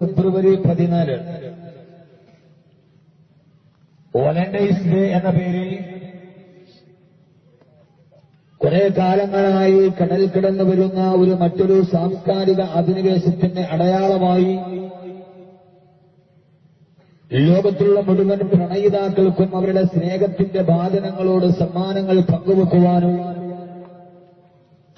ഫെബ്രുവരി പതിനാല്. Valentine's day എന്ന പേരിൽ കുറെ കാലങ്ങളായി കടൽ കിടന്നു വരുന്ന ഒരു മറ്റൊരു സാംസ്കാരിക അധിനിവേശത്തിന്റെ അടയാളമായി ലോകത്തുള്ള മുഴുവൻ പ്രണയിതാക്കൾക്കും അവരുടെ സ്നേഹത്തിന്റെ ബാധനങ്ങളോട് സമ്മാനങ്ങൾ പങ്കുവെക്കുവാനും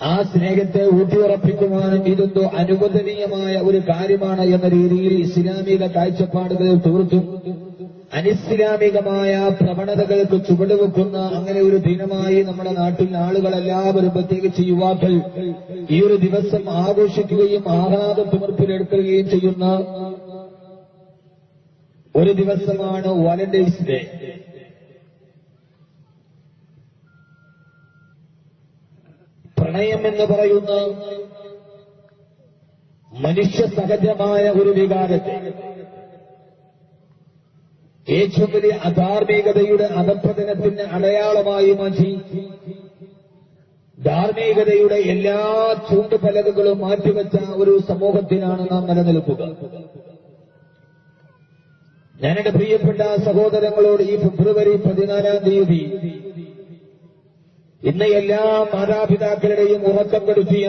ആ സ്നേഹത്തെ ഊട്ടിയുറപ്പിക്കുവാനും ഇതെന്തോ അനുവദനീയമായ ഒരു കാര്യമാണ് എന്ന രീതിയിൽ ഇസ്ലാമിക കാഴ്ചപ്പാടുകൾ തീർത്തും. അനിസ്ലാമികമായ പ്രവണതകൾക്ക് ചുവടുവെക്കുന്ന അങ്ങനെ ഒരു ദിനമായി നമ്മുടെ നാട്ടിൽ ആളുകളെല്ലാവരും പ്രത്യേകിച്ച് യുവാക്കൾ ഈ ഒരു ദിവസം ആഘോഷിക്കുകയും ആഹ്ലാദ തിമിർപ്പിലെടുക്കുകയും ചെയ്യുന്ന ഒരു ദിവസമാണ് വാലന്റൈൻസ് ഡേ പ്രണയം എന്ന് പറയുന്ന മനുഷ്യ സഹജമായ ഒരു വികാരത്തെ ഏറ്റവും വലിയ അധാർമികതയുടെ അധപ്പതനത്തിന് അടയാളമായി മാറ്റി ധാർമ്മികതയുടെ എല്ലാ ചൂണ്ടുപലകകളും മാറ്റിവെച്ച ഒരു സമൂഹത്തിനാണ് നാം നിലനിൽക്കുക. ഞാനെന്റെ പ്രിയപ്പെട്ട സഹോദരങ്ങളോട് ഈ ഫെബ്രുവരി പതിനാലാം തീയതി ഇന്ന് എല്ലാ മാതാപിതാക്കളുടെയും ഉറക്കം കെടുത്തിയ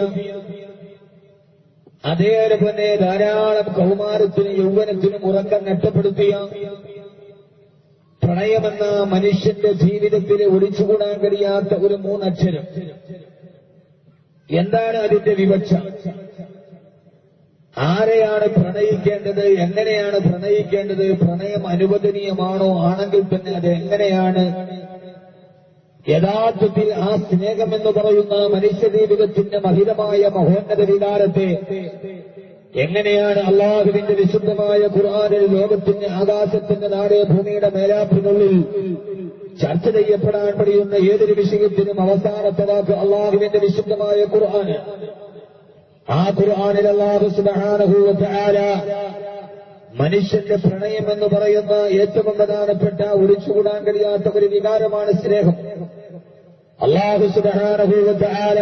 അതേപോലെ ധാരാളം കൗമാരത്തിനും യൗവനത്തിനും ഉറക്കം നഷ്ടപ്പെടുത്തിയ പ്രണയമെന്ന മനുഷ്യന്റെ ജീവിതത്തിൽ ഒഴിച്ചുകൂടാൻ കഴിയാത്ത ഒരു മൂന്നക്ഷരം. എന്താണ് അതിന്റെ വിവക്ഷ? ആരെയാണ് പ്രണയിക്കേണ്ടത്? എങ്ങനെയാണ് പ്രണയിക്കേണ്ടത്? പ്രണയം അനുവദനീയമാണോ? ആണെങ്കിൽ തന്നെ അത് എങ്ങനെയാണ് യഥാർത്ഥത്തിൽ ആ സ്നേഹം എന്ന് പറയുന്ന മനുഷ്യജീവിതത്തിന്റെ മഹിതമായ മഹോന്നത വികാരത്തെ എങ്ങനെയാണ് അള്ളാഹുവിന്റെ വിശുദ്ധമായ ഖുർആാനിൽ ലോകത്തിന്റെ ആകാശത്തിന്റെ നാടേ ഭൂമിയുടെ മേലാപ്പിനുള്ളിൽ ചർച്ച ചെയ്യപ്പെടാൻ കഴിയുന്ന ഏതൊരു വിഷയത്തിനും അവസാനത്തെ വാക്ക് അള്ളാഹുവിന്റെ വിശുദ്ധമായ ഖുർആൻ. ആ ഖുർആാനിൽ അള്ളാഹു സുബാനഹൂവല മനുഷ്യന്റെ പ്രണയം എന്ന് പറയുന്ന ഏറ്റവും പ്രധാനപ്പെട്ട ഒളിച്ചുകൂടാൻ കഴിയാത്ത ഒരു വികാരമാണ് സ്നേഹം. അള്ളാഹു സുബാനഭൂവത്താല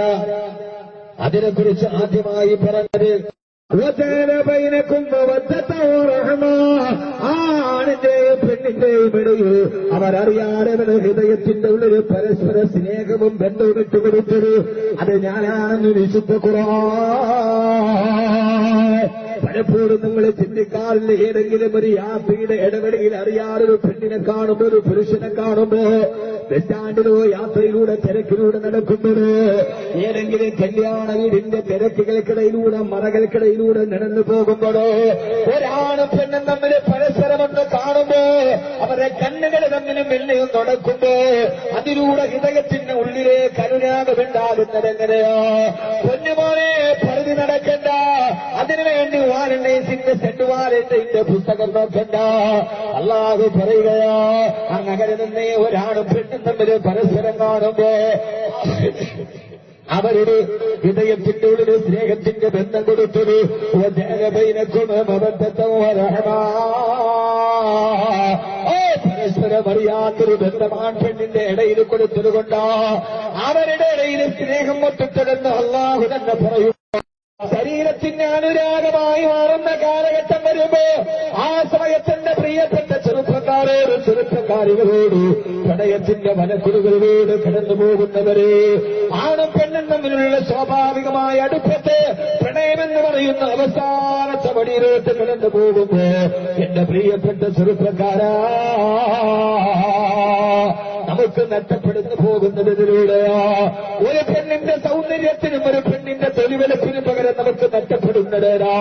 അതിനെക്കുറിച്ച് ആദ്യമായി പറഞ്ഞത് ആണിന്റെയും പെണ്ണിന്റെയും ഇടയിൽ അവരറിയാതെ ഹൃദയത്തിന്റെ ഉള്ളിൽ പരസ്പര സ്നേഹവും ബന്ധവും ഇട്ടുകൊടുത്തത് അത് ഞാനാണെന്ന് വിശുദ്ധ കുറവാ പലപ്പോഴും നിങ്ങൾ ചിന്തിക്കാറില്ല. ഏതെങ്കിലും ഒരു യാത്രയുടെ ഇടപെടലിൽ അറിയാറൊരു പെണ്ണിനെ കാണുമ്പോൾ ഒരു പുരുഷനെ കാണുമ്പോ ബസ്റ്റാൻഡിലോ സ്റ്റാൻഡിലോ യാത്രയിലൂടെ തിരക്കിലൂടെ നടക്കുന്നത് ഏതെങ്കിലും കല്യാണ വീടിന്റെ തിരക്കുകൾക്കിടയിലൂടെ മറകൾക്കിടയിലൂടെ നടന്നു പോകുമ്പോഴോ ഒരാണും പെണ്ണും തമ്മിൽ പരസ്പരമെന്ന് കാണുമ്പോ അവരെ കണ്ണുകൾ തമ്മിലും വെള്ളയും നടക്കുമ്പോ അതിലൂടെ ഹൃദയത്തിന്റെ ഉള്ളിലെ കരുണാകമുണ്ടാകുന്നത് എങ്ങനെയോ? പൊന്നുമോനെ പറഞ്ഞു നടക്കണ്ട. അതിനുവേണ്ടി വാലണ്ടൈൻസിന്റെ സെന്റ് ഇന്റെ പുസ്തകം നോക്കണ്ട. അള്ളാഹു പറയുകയോ അങ്ങനെ നിന്നേ ഒരാണും പെണ്ണും തമ്മിൽ പരസ്പരം കാണുമ്പോ അവരുടെ ഹൃദയത്തിന്റെ ഉള്ളിൽ സ്നേഹത്തിന്റെ ബന്ധം കൊടുത്തത് പരസ്പരം അറിയാത്തൊരു ബന്ധമാണ് പെണ്ണിന്റെ ഇടയിൽ കൊടുത്തത് കൊണ്ടാ. അവരുടെ ഇടയിൽ സ്നേഹം ഒട്ടിട്ടതെന്ന് അള്ളാഹു തന്നെ പറയും. ശരീരത്തിന് അനുരാഗമായി മാറുന്ന കാലഘട്ടം വരുമ്പോ ആ സമയത്തിന്റെ പ്രിയപ്പെട്ട ചെറുപ്പക്കാരോട് ചെറുപ്പക്കാരികളോട് പ്രണയത്തിന്റെ വനക്കുറുകളോട് കടന്നു പോകുന്നവരെ ആണും പെണ്ണും തമ്മിലുള്ള സ്വാഭാവികമായ അടുപ്പത്തെ പ്രണയമെന്ന് പറയുന്ന അവസാനത്തെ വടിയിലോട്ട് കടന്നു പോകുമ്പോ എന്റെ പ്രിയപ്പെട്ട ചെറുപ്പക്കാരാ നമുക്ക് നഷ്ടപ്പെടുന്നു പോകുന്നതിലൂടെയോ ഒരു പെണ്ണിന്റെ സൗന്ദര്യത്തിനും ഒരു പെണ്ണിന്റെ തൊലിവെളുപ്പിനും പകരം നമുക്ക് നഷ്ടപ്പെടുന്നതേരാ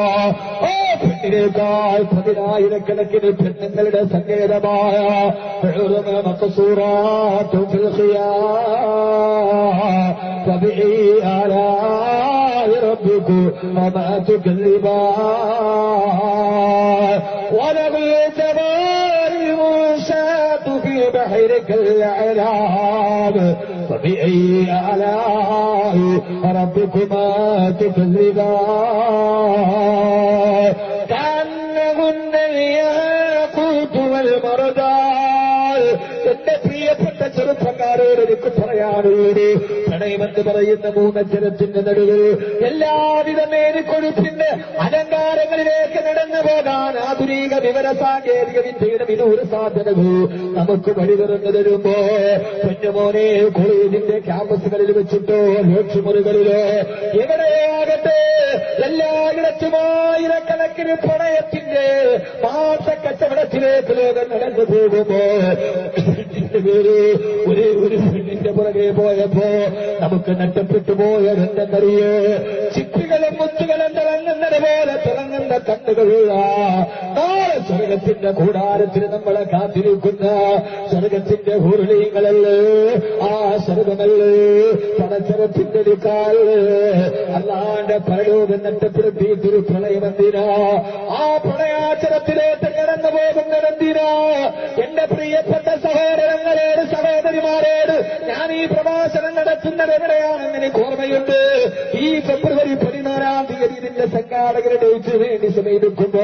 ഓ പെണ്ണിനേക്കാൾ പതിനായിരക്കണക്കിന് പെണ്ണുങ്ങളുടെ സങ്കേതമായ മക്കസൂറാത്തും فبأي آلاء ربكما تكذبان وله الجبال المنشات بحرك العلاب فبأي آلاء ربكما تكذبان؟ كأنهن الياقوت والمردان. تتفي فتشرف قرير لكفر പ്രണയമെന്ന് പറയുന്ന മൂന്നക്ഷരത്തിന്റെ നടുവിൽ എല്ലാവിധ മേരിക്കൊഴുപ്പിന്റെ അലങ്കാരങ്ങളിലേക്ക് നടന്നു പോകാൻ ആധുനിക വിവര സാങ്കേതിക വിദ്യയുടെ വിദൂര സാധനകൾ നമുക്ക് വഴി തുറന്നു തരുമ്പോ പൊന്നുമോനെ കോളേജിന്റെ ക്യാമ്പസുകളിൽ വെച്ചിട്ടോ ലോക്ഷിമുറികളിലോ എവിടെയാകട്ടെ എല്ലായിടത്തുമായിരക്കണക്കിന് പ്രണയത്തിന്റെ മാസക്കച്ചവടത്തിലേക്ക് ലോകം നടന്നു പോകുമ്പോ ഇതിന്റെ പേര് ഒരു ഒരു പെണ്ണിന്റെ പുറകെ പോയപ്പോ നമുക്ക് നഷ്ടപ്പെട്ടു പോയതെന്തെന്നറിയോ ചിപ്പികളും മുത്തുകളും തിളങ്ങുന്നത് പോലെ തിളങ്ങുന്ന കണ്ണുകളുള്ള നാളെ സ്വർഗത്തിന്റെ കൂടാരത്തിന് നമ്മളെ കാത്തിരിക്കുന്ന സ്വർഗത്തിന്റെ ഹുരുളീങ്ങളല്ലേ ആ സ്വർഗമല്ലേ? പടച്ചരത്തിന്റെ കാൽ അല്ലാണ്ട് പരലോകം നഷ്ടപ്പെടുത്തിയിട്ടൊരു പ്രളയമെന്തിനാ ആ പ്രളയാചരത്തിലേക്ക് സംഘാടകരുടെ ഡേറ്റ് വേണ്ടി സമീപിക്കുമ്പോ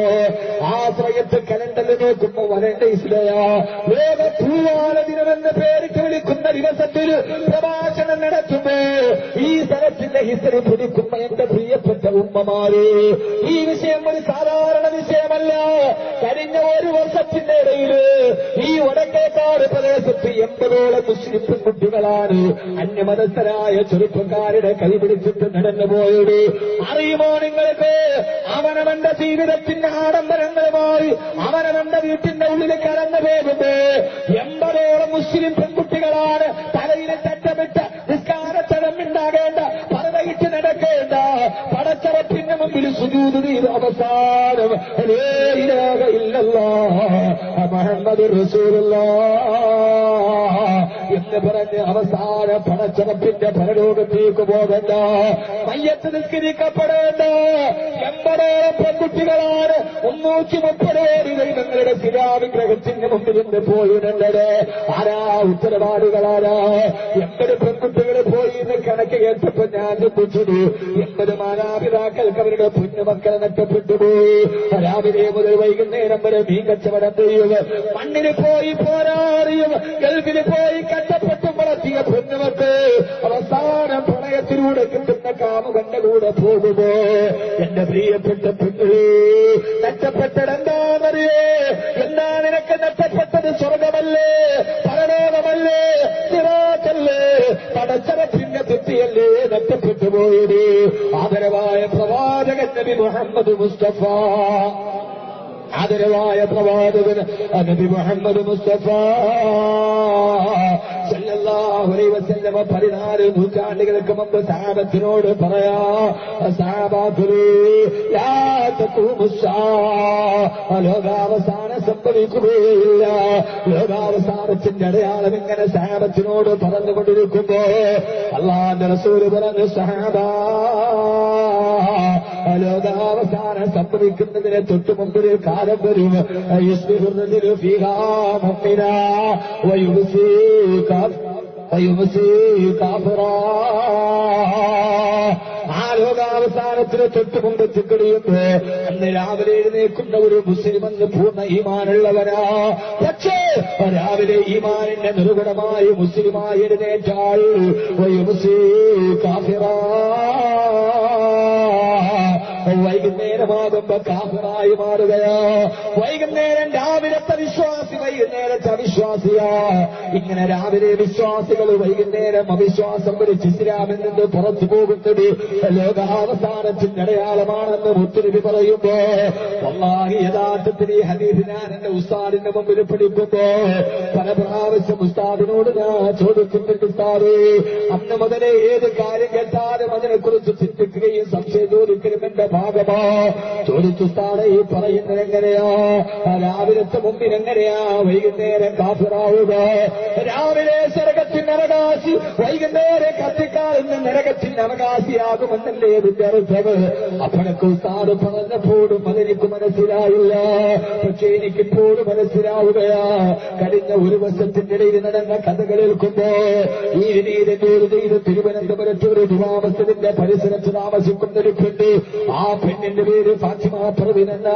ആ സമയത്ത് കലണ്ടറിൽ നോക്കുമ്പോ വരണ്ടേസിലെയാ ലോക പൂവാല ദിനമെന്ന് പേരിട്ട് വിളിക്കുന്ന ദിവസത്തിൽ പ്രഭാഷണം നടത്തുമ്പോ ഈ സ്ഥലത്തിന്റെ ഹിസ്റ്ററി പുതിക്കുമ്പോ എന്റെ പ്രിയപ്പെട്ട ഉമ്മമാര്. ഈ വിഷയം ഒരു സാധാരണ വിഷയമല്ല കഴിഞ്ഞ ഒരു വർഷത്തിന്റെ ഇടയിൽ ഈ വടക്കേക്കാട് പ്രദേശത്ത് എൺപതോളം മുസ്ലിം പെൺകുട്ടികളാണ് അന്യമതസ്ഥരായ ചെറുപ്പക്കാരുടെ കൈപിടിച്ചിട്ട് നടന്നു പോയത്. അറിയുമോ നിങ്ങൾക്ക്? അവനവന്റെ ജീവിതത്തിന്റെ ആഡംബരങ്ങളുമായി അവനവന്റെ വീട്ടിന്റെ ഉള്ളിൽ കടന്നു പോകുമ്പോ എൺപതോളം മുസ്ലിം പെൺകുട്ടികളാണ്. തലയിൽ തട്ടമിട്ട് നിസ്കാരത്തടമുണ്ടാകേണ്ട പറവയിട്ട് നടക്കേണ്ട പടച്ചറപ്പിന്റെ മുമ്പിൽ സുജൂത് ചെയ്ത് അവസാനം മുഹമ്മദ് എന്ന് പറഞ്ഞ് അവസാന പടച്ചറപ്പിന്റെ പരലോകത്തേക്ക് പോകണ്ട. മയ്യത്ത് നിസ്കരിക്കപ്പെടേണ്ട. എൺപതോളം പെൺകുട്ടികളാണ്. മുന്നൂറ്റി മുപ്പതോടി ദൈവങ്ങളുടെ ശിലാവിഗ്രഹത്തിന് മുമ്പിൽ നിന്ന് പോയിരുന്നത് ആരാ ഉത്തരവാദികളാരാ എൺപത് പെൺകുട്ടികൾ പോയി എന്ന് കണക്ക് കേട്ടപ്പോ ഞാൻ ചിന്തിച്ചിരുന്നു എൺപത് മാതാപിതാക്കൾക്ക് അവരുടെ കുഞ്ഞുമക്കളെ നഷ്ടപ്പെട്ടു പോയി രാവിലെ മുതൽ വൈകുന്നേരം വരെ മീൻ കച്ചവടം ചെയ്യുക. മണ്ണിന് പോയി പോരാറിയും ഗൾഫിന് പോയി കഷ്ടപ്പെട്ടും വളർത്തിയ പുണ്യമക്കൾ അവസാനം പ്രളയത്തിലൂടെ കിട്ടുന്ന കാമുകന്റെ കൂടെ പോകുമോ? എന്റെ പ്രിയപ്പെട്ട പെണ്ണുകളേ മുഹമ്മദ് മുസ്തഫ. ആദരവായ പ്രവാചകൻ നബി മുഹമ്മദ് മുസ്തഫ. പതിനാല് നൂറ്റാണ്ടുകൾക്ക് മുമ്പ് സാബത്തിനോട് പറയാ സംഭവിക്കുകയില്ല. ലോകാവസാനത്തിന്റെ അടയാളം ഇങ്ങനെ സാബത്തിനോട് പറഞ്ഞുകൊണ്ടിരിക്കുമ്പോ അള്ളാന്റെ റസൂര് പറഞ്ഞു സഹാബാ ലോകാവസാനം സംഭവിക്കുന്നതിന് തൊട്ടുമുമ്പൊരു കാലം വരും. യുസ്ബിഹുർറജുലു ഫീഹാ മുഅ്മിനാ വയുംസീ കാഫ്- വയുംസീ കാഫിറാ. ആ ലോകാവസാനത്തിന് തൊട്ടു മുമ്പ് എത്തിക്കഴിയുമ്പോ അന്ന് രാവിലെ എഴുന്നേക്കുന്ന ഒരു മുസ്ലിം എന്ന് പൂർണ ഈമാനുള്ളവരാ പക്ഷേ രാവിലെ ഈമാനിന്റെ നിർഗുണമായി മുസ്ലിമായി എഴുന്നേറ്റാൾ കാഫിറാ. വൈകുന്നേരമാകുമ്പോ കാഫിറായി മാറുകയോ. വൈകുന്നേരം രാവിലത്തെ വിശ്വാസി അവിശ്വാസിയ. ഇങ്ങനെ രാവിലെ വിശ്വാസികൾ വൈകുന്നേരം അവിശ്വാസം ഒരു ഇസ്ലാമിൽ നിന്ന് പുറത്തു പോകുന്നത് ലോകാവസാനത്തിന്റെ അടയാളമാണെന്ന് മുത്തുരുവി പറയുമ്പോ വല്ലാഹി യഥാർത്ഥത്തിൽ ഈ ഞാൻ എന്റെ ഉസ്താദിന്റെ മുമ്പിൽ പിടിക്കുമ്പോ പല പ്രാവശ്യം ഉസ്താദിനോട് ഞാൻ ചോദിക്കുന്നുണ്ട് ഉസ്താദേ അന്ന് മുതലേ ഏത് കാര്യം കേട്ടാലും അതിനെക്കുറിച്ച് ചിന്തിക്കുകയും സംശയം ചോദിക്കലും എന്റെ ഭാഗമാ. ചോദിച്ചു ഉസ്താദെ ഈ പറയുന്നത് എങ്ങനെയാ? രാവിലത്തെ മുമ്പിൽ എങ്ങനെയാ? വൈകുന്നേരം കാഫിറാവുക. രാവിലെ സ്വർഗത്തിന്റെ അവകാശി വൈകുന്നേരം കത്തിക്കാലിന് നരകത്തിന്റെ അവകാശിയാകുമെന്നല്ലേ ഇതിന്റെ അർത്ഥം? അപ്പോഴൊക്കെ ഉസ്താദ് പറഞ്ഞപ്പോഴും അതെനിക്ക് മനസ്സിലായില്ല. പക്ഷേ എനിക്കിപ്പോഴും മനസ്സിലാവുകയാ. കഴിഞ്ഞ ഒരു വർഷത്തിന്റെ ഇടയിൽ നടന്ന കഥ കേൾക്കുമ്പോ ഈ രീതിയിലെ ചെയ്ത് തിരുവനന്തപുരത്ത് ഒരു ജുമാമസത്തിന്റെ പരിസരത്ത് താമസിക്കുന്ന ഒരു പെണ്ണ് ആ പെണ്ണിന്റെ പേര് ഫാത്തിമ എന്ന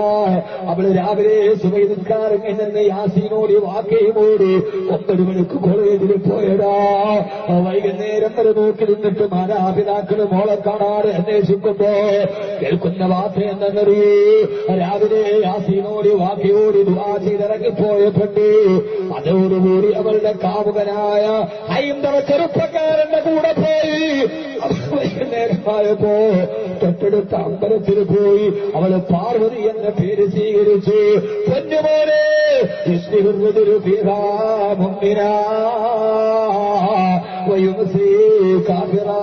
അവൾ രാവിലെ സുബൈനിസ്കാരം എന്നെ യാസീനോടി വാക്കയുമോടി ഒമ്പത് മണിക്ക് കോളേജിൽ പോയടാ. വൈകുന്നേരം വരെ നോക്കി നിന്നിട്ട് മാതാപിതാക്കൾ മോളെ കാണാതെ അന്വേഷിക്കുമ്പോ കേൾക്കുന്ന വാർത്ത എന്തെന്നറിയേ രാവിലെ യാസീനോടി വാക്കിയോടി ദുവാ ചെയ്തിറങ്ങിപ്പോയ പെണ്ണ് അതോടുകൂടി അവളുടെ കാമുകനായ ഹൈന്ദവ ചെറുപ്പക്കാരന്റെ കൂടെ പോയി. വൈകുന്നേരമായപ്പോ തൊട്ടടുത്ത അമ്പലത്തിൽ പോയി അവൾ പാർവതി എന്ന പേര് സ്വീകരിച്ചു. മുന്നിരാ വയുമസീ കാഫിറാ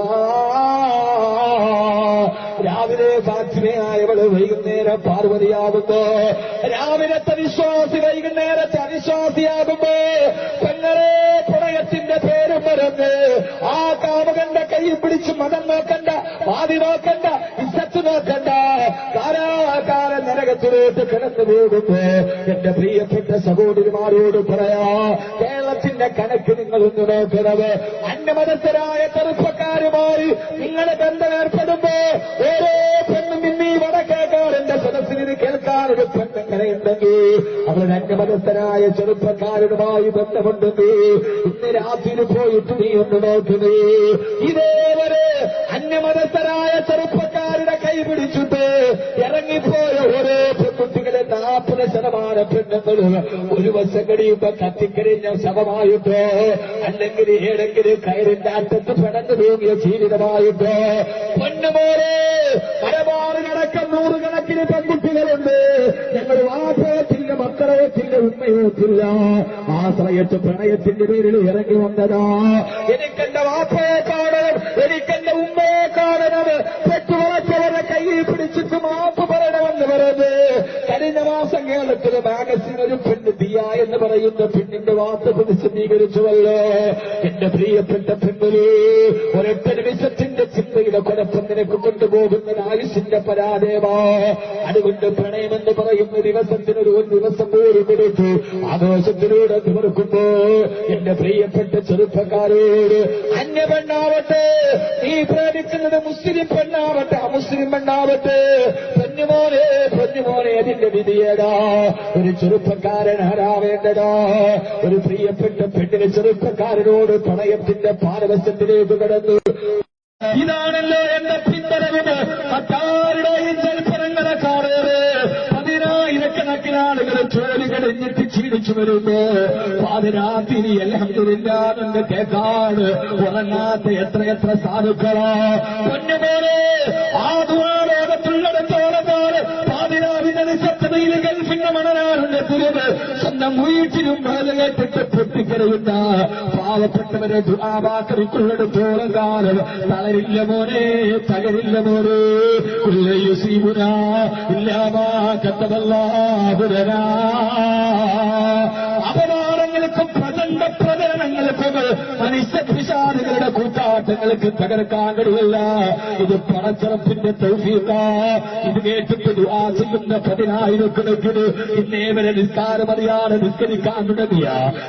രാവിലെ സാക്ഷിണിയായവൾ വൈകുന്നേരം പാർവതിയാകുമ്പോ രാവിലത്തെ വിശ്വാസി വൈകുന്നേരത്തെ അവിശ്വാസിയാകുമ്പോ മതം നോക്കണ്ട പാതി നോക്കണ്ട ഇസത്ത് നോക്കണ്ട. കാലാകാല നരകത്തിലോട്ട് കിടന്നു പോകുമ്പോ എന്റെ പ്രിയപ്പെട്ട സഹോദരിമാരോട് പറയാ കേരളത്തിന്റെ കണക്ക് നിങ്ങൾ ഒന്ന് നോക്കണത്. അന്യമതസ്ഥരായ ചെറുപ്പക്കാരുമായി നിങ്ങളെ ബന്ധം ഏർപ്പെടുമ്പോ ഓരോ പെണ്ണും ഇന്നീ വടക്കേക്കാരന്റെ സദസ്സിൽ ഇത് കേൾക്കാൻ ഒരു പെണ്ണെങ്ങനെ ഉണ്ടെങ്കിൽ അവരുടെ അന്യമതസ്ഥരായ ചെറുപ്പക്കാരുമായി ബന്ധമുണ്ടെങ്കിൽ ഇന്ന് രാത്രി പോയിട്ട് നീ ഒന്ന് നോക്കുന്നേ ഇതേവരെ പെണ്ണുങ്ങളും ഒരു വശം കഴിയുമ്പോ കത്തിക്കരിഞ്ഞ ശവമായിട്ടോ അല്ലെങ്കിൽ ഏതെങ്കിലും കയറിന്റെ അറ്റത്ത് പിടന്നു തൂങ്ങിയ ജീവിതമായിട്ടോ പൊന്നുമോരെ മലബാറിനടക്കം നൂറുകണക്കിന് പെൺകുട്ടികളുണ്ട്. ഞങ്ങൾ വാഭയത്തിന്റെ മക്കളയത്തിന്റെ ഉമ്മയോത്തില്ല ആശ്രയത്ത് പ്രണയത്തിന്റെ പേരിൽ ഇറങ്ങി വന്നതാ. എനിക്കെന്റെ വാപ്പയെ കാണും എനിക്കെന്റെ മാഗസിൻ ഒരു പെണ്ണ് ദിയ എന്ന് പറയുന്ന പെണ്ണിന്റെ വാർത്ത പ്രതിസന്ധീകരിച്ചുവല്ലോ? എന്റെ പ്രിയപ്പെട്ട പെണ്ണിൽ ഒരൊറ്റ നിമിഷത്തിന്റെ ചിന്തയുടെ കുഴപ്പം നിനക്ക് കൊണ്ടുപോകുന്ന ആയുഷിന്റെ പരാജയമാ. അതുകൊണ്ട് പ്രണയമെന്ന് പറയുന്ന ദിവസത്തിനൊരു ഒരു ദിവസം പോലും കൊടുത്തു ആഘോഷത്തിലൂടെ തീർക്കുമ്പോ എന്റെ പ്രിയപ്പെട്ട ചെറുപ്പക്കാരോട് അന്യ പെണ്ണാവട്ടെ നീ പ്രേമിക്കുന്നത് മുസ്ലിം പെണ്ണാവട്ടെ അമുസ്ലിം പെണ്ണാവട്ടെ പൊന്നുമോനെ പൊന്നുമോനെ അതിന്റെ വിധിയേടാ. ഒരു ചെറുപ്പക്കാരൻ ആരാവേണ്ടതാ ഒരു പ്രിയപ്പെട്ട പെണ്ണിന് ചെറുപ്പക്കാരനോട് പണയത്തിന്റെ പാരവശത്തിലേക്ക് കടന്നു. ഇതാണല്ലോ എന്റെ പിന്തുണ മറ്റാരുടെയും ജൽപ്പനങ്ങളെ കാണേറെ പതിനായിരക്കണക്കിന് ആളുകൾ ജോലി കഴിഞ്ഞിട്ട് ക്ഷീണിച്ചു വരുന്നു. പാതിരാത്തിരി അലഹമില്ലാതെ കേൾക്കാണ് ഉറങ്ങാത്ത എത്രയെത്ര സാധുക്കളാ. പൊന്നുപോലെ ആ ദുരാലോകത്തുള്ളിടത്തോളം കേട്ടിട്ട് പൊട്ടിക്കരയുന്ന പാവപ്പെട്ടവരെ പോലെ കാലം തളരില്ല മോനെ തകരില്ല മോനെ. ഉല്ലയുസീമുന ഇല്ലാമാ കത്തവല്ലാതുരനാ അപമാനങ്ങൾക്കും പ്രചണ്ഡ പ്രചരണങ്ങൾക്കും മനുഷ്യപിശാലുകളുടെ കൂട്ടാട്ടങ്ങൾക്ക് തകർക്കാൻ കഴിയില്ല. ഇത് പണച്ചറപ്പിന്റെ തൗഫീക ഇത് കേട്ടിട്ട് ദുആ ചെയ്യുന്ന പതിനായിരക്കണക്കിന് ഇന്നേ വരെ നിസ്കാരമറിയാതെ നിസ്കരിക്കാൻ തുടങ്ങിയ.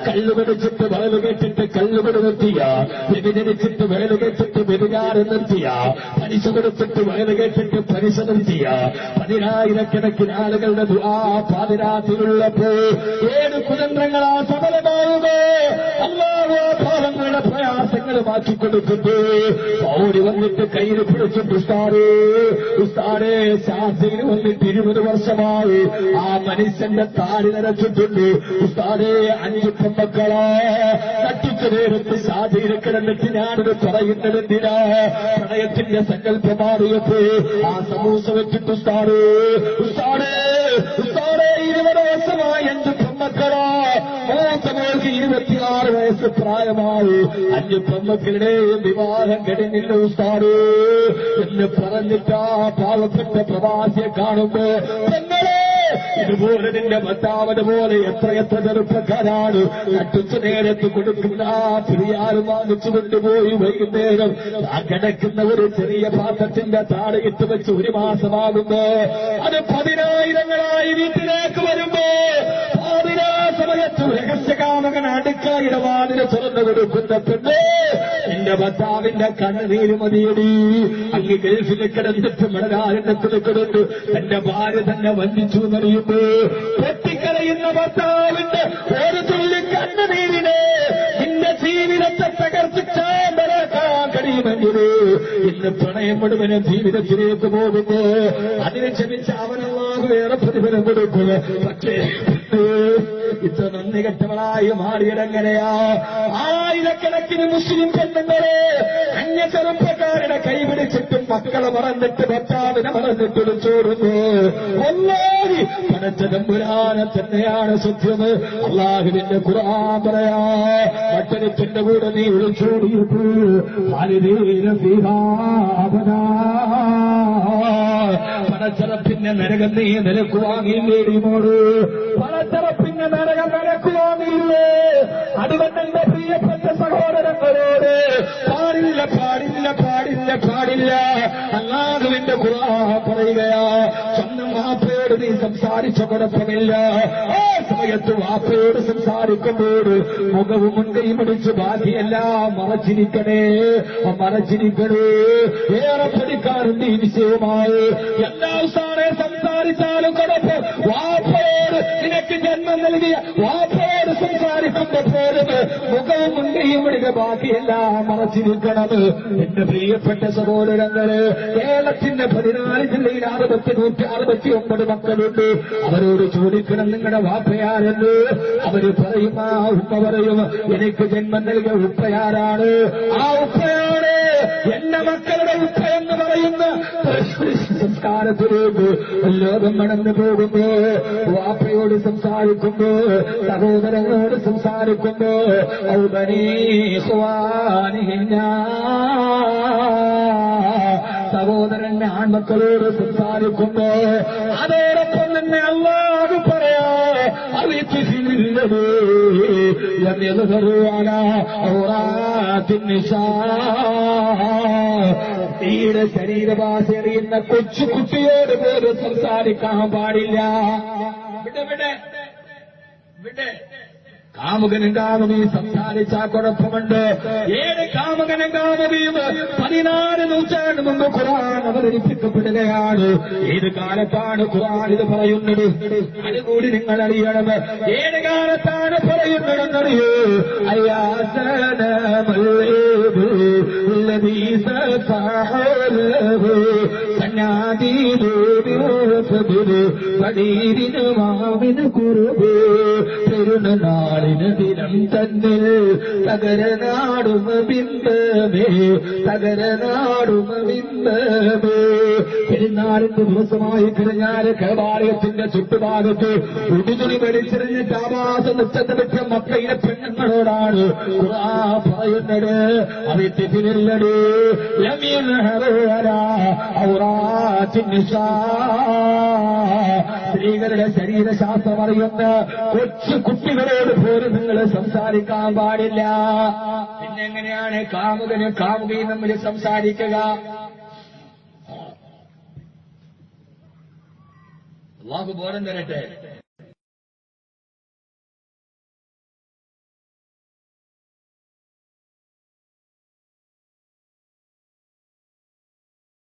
കല്ലുപിടിച്ചിട്ട് വയലു കേട്ടിട്ട് കല്ലുപിടി നിർത്തിയ. വ്യഭിചരിച്ചിട്ട് വയലു കേട്ടിട്ട് വ്യഭിചാരം നിർത്തിയ. പലിശ കൊടുത്തിട്ട് വയലു കേട്ടിട്ട് പലിശ നിർത്തിയ. പതിനായിരക്കണക്കിന് ആളുകളുടെ ദുആ പാതിരാത്തിലുള്ളപ്പോ ഏത് കുതന്ത്രങ്ങളാ സഫലമാവുക പാവങ്ങളുടെ പ്രയാസങ്ങൾ മാറ്റിക്കൊടുക്കുന്നു. പൗരി വന്നിട്ട് കയ്യിൽ പിടിച്ചിട്ട് ഉസ്താറേ ഉസ്താറേ ശാസ്ത്രിയിൽ വന്നിട്ട് ഇരുപത് വർഷമായി ആ മനുഷ്യന്റെ താടി നിറച്ചിട്ടുണ്ട് ഉസ്താറേ അഞ്ചു പെമ്മക്കളെ കട്ടിച്ചു നേരത്ത് ശാസ്ത്രിയിൽ കിടന്നിട്ട് ഞാനത് പറയുന്നത് എന്തിനാ? പ്രണയത്തിന്റെ സങ്കല്പമാറിയപ്പോ ആ സമൂസ വെച്ചിട്ട് ഉസ്താറേ ഉസ്താറേ മൂത്ത മോൾക്ക് ഇരുപത്തിയാറ് വയസ്സ് പ്രായമായി. അഞ്ച് പെമ്മക്കളുടെ വിവാഹം കഴിഞ്ഞില്ല ഉസ്താറ് എന്ന് പറഞ്ഞിട്ട് പാവപ്പെട്ട പ്രവാസിയെ കാണുമ്പോ പെങ്ങളെ ഇതുപോലെ നിന്റെ ഭർത്താവിന് പോലെ എത്ര എത്ര ചെറുപ്പക്കാരാണ്. നട്ടുച്ച നേരത്ത് കൊടുക്കുന്ന പിരിയാറ് വാങ്ങിച്ചു കൊണ്ടുപോയി വൈകുന്നേരം ആ കിടക്കുന്ന ഒരു ചെറിയ പാത്രത്തിന്റെ താഴെയിട്ട് വെച്ച് ഒരു മാസമാകുമ്പോ അത് പതിനായിരങ്ങളായി വീട്ടിലേക്ക് വരുമ്പോ സമയത്ത് രഹസ്യകാമകൻ അടുക്ക വാതിന് തുറന്നു കൊടുക്കുന്ന പെണ്ണ് എന്റെ ഭർത്താവിന്റെ കണ്ണുനീര് മതിയടി. അങ്ങ് ഗൾഫിൽ കിടന്നിട്ട് മണരാരണ്യത്തിൽ കിടന്നു തന്റെ ഭാര്യ തന്നെ വഞ്ചിച്ചു എന്നറിയുമ്പോ പൊട്ടിക്കരയുന്ന ഭർത്താവിന്റെ ഒരു തുള്ളി കണ്ണുനീരിനെ നിന്റെ ജീവിതത്തെ തകർത്ത് ചാമ്പലാക്കാൻ കഴിയുമെങ്കിലേ സമയം മുഴുവനും ജീവിതത്തിലേക്ക് പോകുന്നു. അതിനെ ക്ഷമിച്ച അവനല്ലാതെ വേറെ പ്രതിഫലം കൊടുക്കുക പക്ഷേ ഇത്ര നന്ദി കെട്ടവളായി മാറിയതെങ്ങനെയാ? ആയിരക്കണക്കിന് മുസ്ലിം പെണ്ണുങ്ങളെ അന്യ ചെറുപ്പക്കാരുടെ കൈപിടിച്ചിട്ടും മക്കളെ മറന്നിട്ട് ഭർത്താവിനെ മറന്നിട്ട് വിളിച്ചോടുന്നു പടച്ചതമ്പുരാനെ തന്നെയാണ് സത്യം. അള്ളാഹുവിന്റെ ഖുർആൻ പറയാ. പട്ടണത്തിന്റെ കൂടെ നീ വിളിച്ചോടിയിട്ട് പടച്ചറപ്പിന്റെ നരകം നീ നിലക്കുവാങ്ങിയില്ലേടിമോട് പടച്ചറപ്പിന്റെ നരകം നിലക്കുവാങ്ങിയില്ലേ അതുകൊണ്ടെന്റെ പ്രിയപ്പെട്ട സഹോദരങ്ങളോട് പാടില്ല പാടില്ല പാടില്ല പാടില്ല. അല്ലാഹുവിന്റെ ഖുർആൻ പറയുകയാ. സ്വന്തം വാപ്പയോട് നീ സംസാരിച്ച കുഴപ്പമില്ല ആ സമയത്ത് വാപ്പയോട് സംസാരിക്കുമ്പോൾ മുഖവും മുൻകൈ പിടിച്ച് ബാക്കിയെല്ലാം മറച്ചിരിക്കണേ. മറച്ചിരിക്കണേ. ഏറെ പഠിക്കാറുണ്ട് ഈ വിഷയമായി എല്ലാ സാറെ സംസാരിച്ചാലും കുഴപ്പം. വാപ്പയോട് നിനക്ക് ജന്മം നൽകിയ പോലും മുൻകൈയും അടിക ബാക്കിയെല്ലാം മറച്ചിരിക്കണം എന്റെ പ്രിയപ്പെട്ട സഹോദരങ്ങൾ കേരളത്തിന്റെ പതിനാല് ജില്ലയിൽ അറുപത്തി നൂറ്റി അറുപത്തി ഒമ്പത് മക്കളുണ്ട്. അവരോട് ചോദിക്കണം നിങ്ങളുടെ വാപ്പയാരെന്ന്. അവർ പറയും ആ ഉപ്പ പറയും എനിക്ക് ജന്മം നൽകിയ ഉപ്പയാരാണ്. ആ ഉപ്പയാണ് എന്റെ മക്കളുടെ ഉപ്പ. സംസ്കാരത്തിലേക്ക് ലോകം കടന്നു പോകുമ്പോ വാപ്പയോട് സംസാരിക്കുമ്പോ സഹോദരങ്ങളോട് സംസാരിക്കുമ്പോ സഹോദരന്റെ ആൺമക്കളോട് സംസാരിക്കുമ്പോ അതോടൊപ്പം തന്നെ അള്ളാഹ് പറയാ സ്ത്രീയുടെ ശരീരഭാഷ അറിയുന്ന കൊച്ചു കുട്ടിയോട് പോലും സംസാരിക്കാൻ പാടില്ല. വിടെ വിടെ വിടെ. കാമുകനും കാമുകിയും സംസാരിച്ച കുഴപ്പമുണ്ട്. ഏത് കാമുകനും കാമുകിയും പതിനാല് നൂറ്റാണ്ട് മുമ്പ് ഖുർആൻ അവതരിപ്പിക്കപ്പെടുകയാണ്. ഏത് കാലത്താണ് ഖുർആൻ ഇത് പറയുന്നത്? അതുകൂടി നിങ്ങൾ അറിയണം. ഏത് കാലത്താണ് പറയുന്നതെന്നറിയോ? കടീരിന് മാവിന് കുറുബ് പെരുന്നാളിന് ദിനം തന്നിൽ തകരനാടും ബിന്ദമേ തകരനാടും ബിംബമേ പെരുന്നാളിന്റെ ദിവസമായി കഴിഞ്ഞാൽ കേവാലയത്തിന്റെ ചുറ്റുഭാഗത്ത് ഉടുതുണി വലിച്ചെറിഞ്ഞിട്ട് ആവാസം നിശ്ചിത മക്കയിലെ പെണ്ണുങ്ങളോടാണ് പറയുന്നത്. തെറ്റിനില്ലട് സ്ത്രീകളുടെ ശരീരശാസ്ത്രം അറിയുന്ന കൊച്ചു കുട്ടികളോട് പോലും നിങ്ങൾ സംസാരിക്കാൻ പാടില്ല. പിന്നെങ്ങനെയാണ് കാമുകനും കാമുകയും തമ്മിൽ സംസാരിക്കുക? Allahu boran berete.